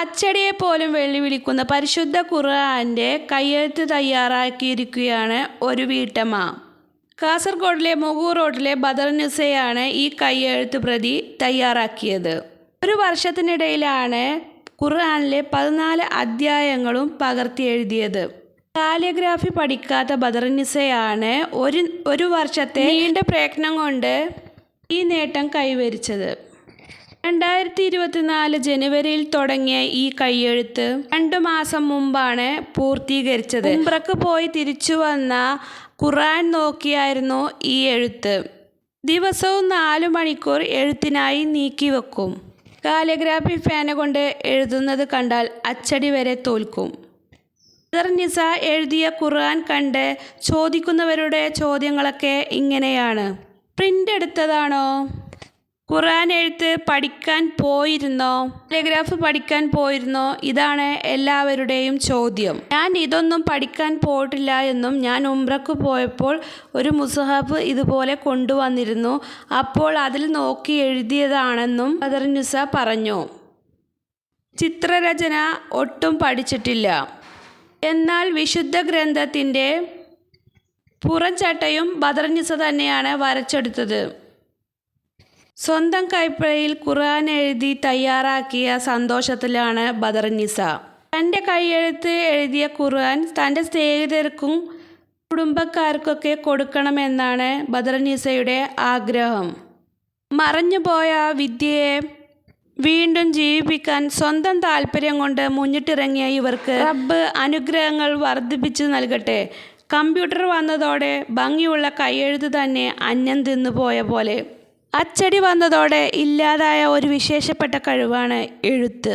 അച്ചടിയെ പോലും വെല്ലുവിളിക്കുന്ന പരിശുദ്ധ ഖുർആാന്റെ കയ്യെഴുത്ത് തയ്യാറാക്കിയിരിക്കുകയാണ് ഒരു വീട്ടമ്മ. കാസർഗോഡിലെ മുഗു റോഡിലെ ബദർ നിസയാണ് ഈ കയ്യെഴുത്ത് പ്രതി തയ്യാറാക്കിയത്. ഒരു വർഷത്തിനിടയിലാണ് ഖുർആാനിലെ പതിനാല് അധ്യായങ്ങളും പകർത്തി എഴുതിയത്. കാലിയോഗ്രാഫി പഠിക്കാത്ത ബദർ ബദർനിസയാണ് ഒരു ഒരു വർഷത്തെ നീണ്ട പ്രയത്നം കൊണ്ട് ഈ നേട്ടം കൈവരിച്ചത്. രണ്ടായിരത്തി ഇരുപത്തിനാല് ജനുവരിയിൽ തുടങ്ങിയ ഈ കയ്യെഴുത്ത് രണ്ടു മാസം മുമ്പാണ് പൂർത്തീകരിച്ചത്. ഉംറക്ക് പോയി തിരിച്ചു വന്ന ഖുറാൻ നോക്കിയായിരുന്നു ഈ എഴുത്ത്. ദിവസവും നാലു മണിക്കൂർ എഴുത്തിനായി നീക്കി വെക്കും. കാലഗ്രാഫി ഫാന കൊണ്ട് എഴുതുന്നത് കണ്ടാൽ അച്ചടി വരെ തോൽക്കും. നിസ എഴുതിയ ഖുർആൻ കണ്ട് ചോദിക്കുന്നവരുടെ ചോദ്യങ്ങളൊക്കെ ഇങ്ങനെയാണ്. പ്രിന്റ് എടുത്തതാണോ? ഖുർആൻ എഴുത്ത് പഠിക്കാൻ പോയിരുന്നോ? ടെലിഗ്രാഫ് പഠിക്കാൻ പോയിരുന്നോ? ഇതാണ് എല്ലാവരുടെയും ചോദ്യം. ഞാൻ ഇതൊന്നും പഠിക്കാൻ പോയിട്ടില്ല എന്നും ഞാൻ ഉംറക്ക് പോയപ്പോൾ ഒരു മുസഹബ് ഇതുപോലെ കൊണ്ടുവന്നിരുന്നു. അപ്പോൾ അതിൽ നോക്കി എഴുതിയതാണെന്നും ബദർനുസ പറഞ്ഞു. ചിത്രരചന ഒട്ടും പഠിച്ചിട്ടില്ല. എന്നാൽ വിശുദ്ധ ഗ്രന്ഥത്തിന്റെ പുറംചട്ടയും ബദർനിസ തന്നെയാണ് വരച്ചെടുത്തത്. സ്വന്തം കൈപ്പഴയിൽ ഖുർആൻ എഴുതി തയ്യാറാക്കിയ സന്തോഷത്തിലാണ് ബദർ നിസ. തന്റെ കൈയെഴുത്ത് എഴുതിയ ഖുർആൻ തന്റെ സ്നേഹിതർക്കും കുടുംബക്കാർക്കൊക്കെ കൊടുക്കണമെന്നാണ് ബദർനിസയുടെ ആഗ്രഹം. മറഞ്ഞുപോയ വിദ്യയെ വീണ്ടും ജീവിപ്പിക്കാൻ സ്വന്തം താല്പര്യം കൊണ്ട് മുന്നിട്ടിറങ്ങിയ ഇവർക്ക് റബ്ബ് അനുഗ്രഹങ്ങൾ വർദ്ധിപ്പിച്ചു നൽകട്ടെ. കമ്പ്യൂട്ടർ വന്നതോടെ ഭംഗിയുള്ള കൈയെഴുത്ത് തന്നെ അന്യം തിന്നുപോയ പോലെ. അച്ചടി വന്നതോടെ ഇല്ലാതായ ഒരു വിശേഷപ്പെട്ട കഴിവാണ് എഴുത്ത്.